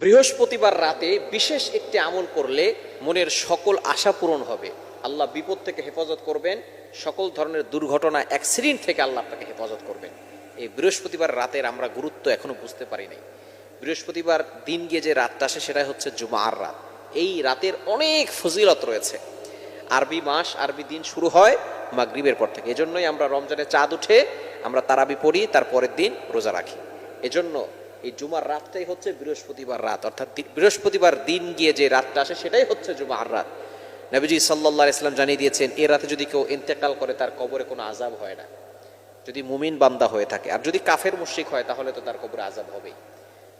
বৃহস্পতিবার রাতে বিশেষ একটি আমল করলে মনের সকল আশা পূরণ হবে। আল্লাহ বিপদ থেকে হেফাজত করবেন, সকল ধরনের দুর্ঘটনা, অ্যাক্সিডেন্ট থেকে আল্লাহ আপনাকে হেফাজত করবেন। এই বৃহস্পতিবার রাতের আমরা গুরুত্ব এখনও বুঝতে পারি নাই। বৃহস্পতিবার দিন গিয়ে যে রাতটা আসে সেটাই হচ্ছে জুমার রাত। এই রাতের অনেক ফজিলত রয়েছে। আরবি মাস, আরবি দিন শুরু হয় মাগরিবের পর থেকে। এজন্যই আমরা রমজানে চাঁদ উঠে আমরা তারাবি পড়ি তার পরের দিন রোজা রাখি। এজন্য এই জুমার রাতটাই হচ্ছে বৃহস্পতিবার রাত। অর্থাৎ বৃহস্পতিবার দিন গিয়ে যে রাতটা আসে, সেটাই হচ্ছে জুমার রাত। নবীজি সাল্লাহ ইসলাম জানিয়ে দিয়েছেন, এ রাতে যদি কেউ ইন্তেকাল করে, তার কবরে কোনো আজাব হয় না। যদি মুমিন বান্দা হয়ে থাকে, আর যদি কাফের মুশরিক হয়, তাহলে তো তার কবরে আজাব হবেই।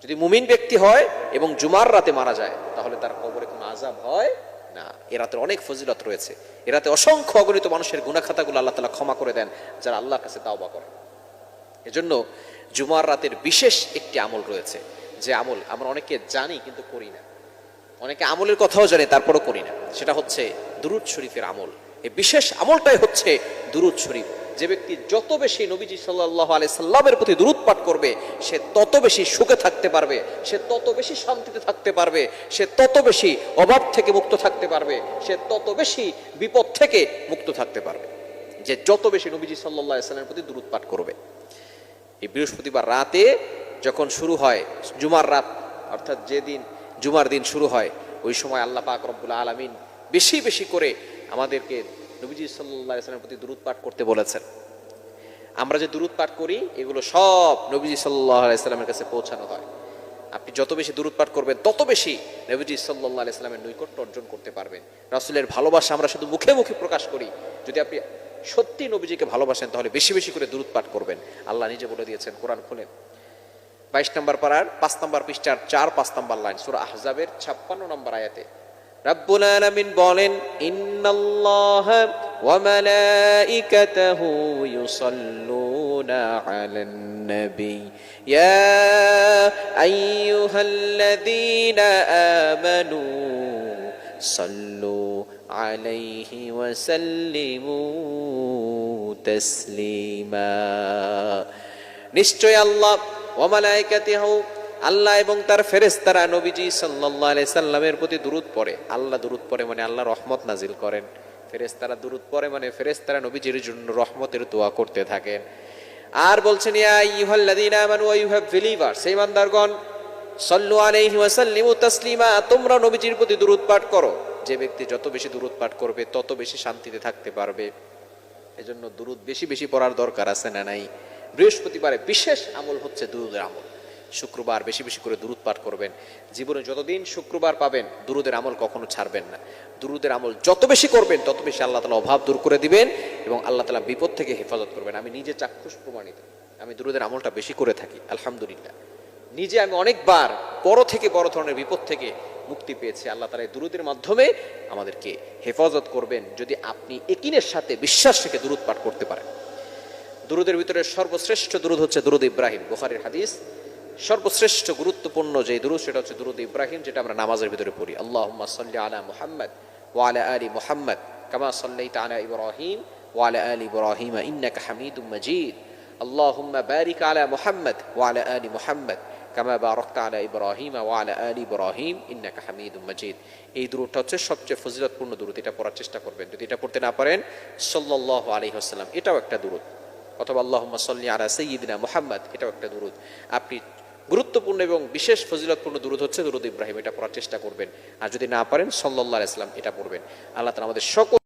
যদি মুমিন ব্যক্তি হয় এবং জুমার রাতে মারা যায়, তাহলে তার কবরে কোনো আজাব হয় না। এ রাতে অনেক ফজিলত রয়েছে। এ রাতে অসংখ্য অগণিত মানুষের গুণাখাতাগুলো আল্লাহ তালা ক্ষমা করে দেন, যারা আল্লাহর কাছে তাওবা করে এজন্য জুমার রাতের বিশেষ একটি আমল রয়েছে। যে আমল আমরা অনেকে জানি কিন্তু করি না। অনেকে আমলের কথাও জানে, তারপরও করি না। সেটা হচ্ছে দুরুদ শরীফের আমল। এই বিশেষ আমলটাই হচ্ছে দুরুদ শরীফ। যে ব্যক্তি যত বেশি নবীজি সাল্লাহ আলাই সাল্লামের প্রতি দুরুদ পাঠ করবে, সে তত বেশি সুখে থাকতে পারবে, সে তত বেশি শান্তিতে থাকতে পারবে, সে তত বেশি অভাব থেকে মুক্ত থাকতে পারবে, সে তত বেশি বিপদ থেকে মুক্ত থাকতে পারবে। যে যত বেশি নবীজি সাল্লাহ সাল্লামের প্রতি দুরুদ পাঠ করবে। এই বৃহস্পতিবার রাতে যখন শুরু হয়, জুমার রাত, অর্থাৎ যেদিন জুমার দিন শুরু হয়, ওই সময় আল্লাহ পাক রব্বুল আলমিন বেশি বেশি করে আমাদেরকে নবীজি সাল্লাহ ইসলামের প্রতি দূরত পাঠ করতে বলেছেন। আমরা যে দূরত পাঠ করি, এগুলো সব নবীজি সাল্লাহ ইসলামের কাছে পৌঁছানো হয়। আপনি যত বেশি দূরত পাঠ করবেন, তত বেশি নবীজি সাল্লাহ ইসলামের নৈকট্য অর্জন করতে পারবেন। রাসুলের ভালোবাসা আমরা শুধু মুখে মুখে প্রকাশ করি। যদি আপনি সত্যি নবীজিকে ভালোবাসেন, তাহলে বেশি বেশি করে দূরত পাঠ করবেন। আল্লাহ নিজে বলে দিয়েছেন কোরআন খুলে। বাইশ নম্বর পাড়ার, পাঁচ নম্বর পৃষ্ঠার চার, পাঁচ নম্বর লাইন, সুরা আহজাবের ছাপ্পান্ন নম্বর আয়াতে। রাব্বুল আলামিন বলেন, ইন্নাল্লাহ ওয়া মালাইকাতাহু ইউসাল্লুনা আলান নবী। ইয়া আইয়ুহাল্লাযীনা আমানু আলাইহি ওয়া সাল্লিমু তাসলিমা নিশ্চয় আল্লাহ ওমালাইকাতিহু আল্লাহ এবং তার ফেরেশতারা নবীজি সাল্লাল্লাহু আলাইহি সাল্লামের প্রতি দুরূদ পড়ে। আল্লাহ দুরূদ পড়ে মানে আল্লাহ রহমত নাজিল করেন। ফেরেশতারা দুরূদ পড়ে মানে ফেরেশতারা নবীজির জন্য রহমতের দোয়া করতে থাকেন। আর বলছেন, ইয়া আইয়ুহাল্লাযীনা আমানু ওয়া হ্যাভ বিলিভার্স সেই ইমানদারগণ সল্লু আলাইহি ওয়া সাল্লিমু তাসলিমা, তোমরা নবীজির প্রতি দুরূদ পাঠ করো। যে ব্যক্তি যত বেশি দুরূদ পাঠ করবে, তত বেশি শান্তিতে থাকতে পারবে। এজন্য দুরুদ বেশি বেশি পড়ার দরকার আছে না নাই? বৃহস্পতিবারে বিশেষ আমল হচ্ছে দুরুদের আমল। শুক্রবার বেশি বেশি করে দুরুদ পাঠ করবেন। জীবনে যতদিন শুক্রবার পাবেন, দুরুদের আমল কখনো ছাড়বেন না। দুরুদের আমল যত বেশি করবেন, তত বেশি আল্লাহ তালা অভাব দূর করে দিবেন এবং আল্লাহ তালা বিপদ থেকে হেফাজত করবেন। আমি নিজে চাক্ষুষ প্রমাণিত। আমি দুরুদের আমলটা বেশি করে থাকি, আলহামদুলিল্লাহ। নিজে আমি অনেকবার বড় থেকে বড় ধরনের বিপদ থেকে মুক্তি পেয়েছে। আল্লাহ তালা এই দুরুদের মাধ্যমে আমাদেরকে হেফাজত করবেন যদি আপনি একিনের সাথে বিশ্বাস থেকে দূরত পাঠ করতে পারেন। দূরদের ভিতরে সর্বশ্রেষ্ঠ দূরদ হচ্ছে দূরদ ইব্রাহিম। বুখারের হাদিস, সর্বশ্রেষ্ঠ গুরুত্বপূর্ণ যে দুরুদ সেটা হচ্ছে দূরদ ইব্রাহিম যেটা আমরা নামাজের ভিতরে পড়ি। আল্লাহ সাল্লাহ আলা মুহাম্মদ ওয়ালা আলী মুহাম্মদ কামা সাল্লাই তালা ইব্রাহিম ওয়ালা আলী ইব্রাহিম ইন্নাক হামিদ মজিদ। আল্লাহ বারিক আলা মুহাম্মদ ওয়ালা আলী মুহাম্মদ। কামা আলা ইব্রাহিম আলা আলি ইব্রাহিম, ইন্নাকা হামিদুম মাজিদ। এই দূরটা হচ্ছে সবচেয়ে ফজিলতপূর্ণ দূরত এটা পড়ার চেষ্টা করবেন। যদি এটা পড়তে না পারেন, সাল্লাল্লাহু আলাইহি ওয়াসাল্লাম, এটাও একটা দূরত অথবা আল্লাহুম্মা সাল্লি আলা সাইয়্যিদিনা মুহাম্মদ, এটাও একটা দূরত আপনি গুরুত্বপূর্ণ এবং বিশেষ ফজিলতপূর্ণ দূরত হচ্ছে দূরত ইব্রাহিম, এটা পড়ার চেষ্টা করবেন। আর যদি না পারেন, সাল্লাল্লাহু আলাইহি ওয়াসাল্লাম, এটা পড়বেন। আল্লাহ তাআলা আমাদের সকল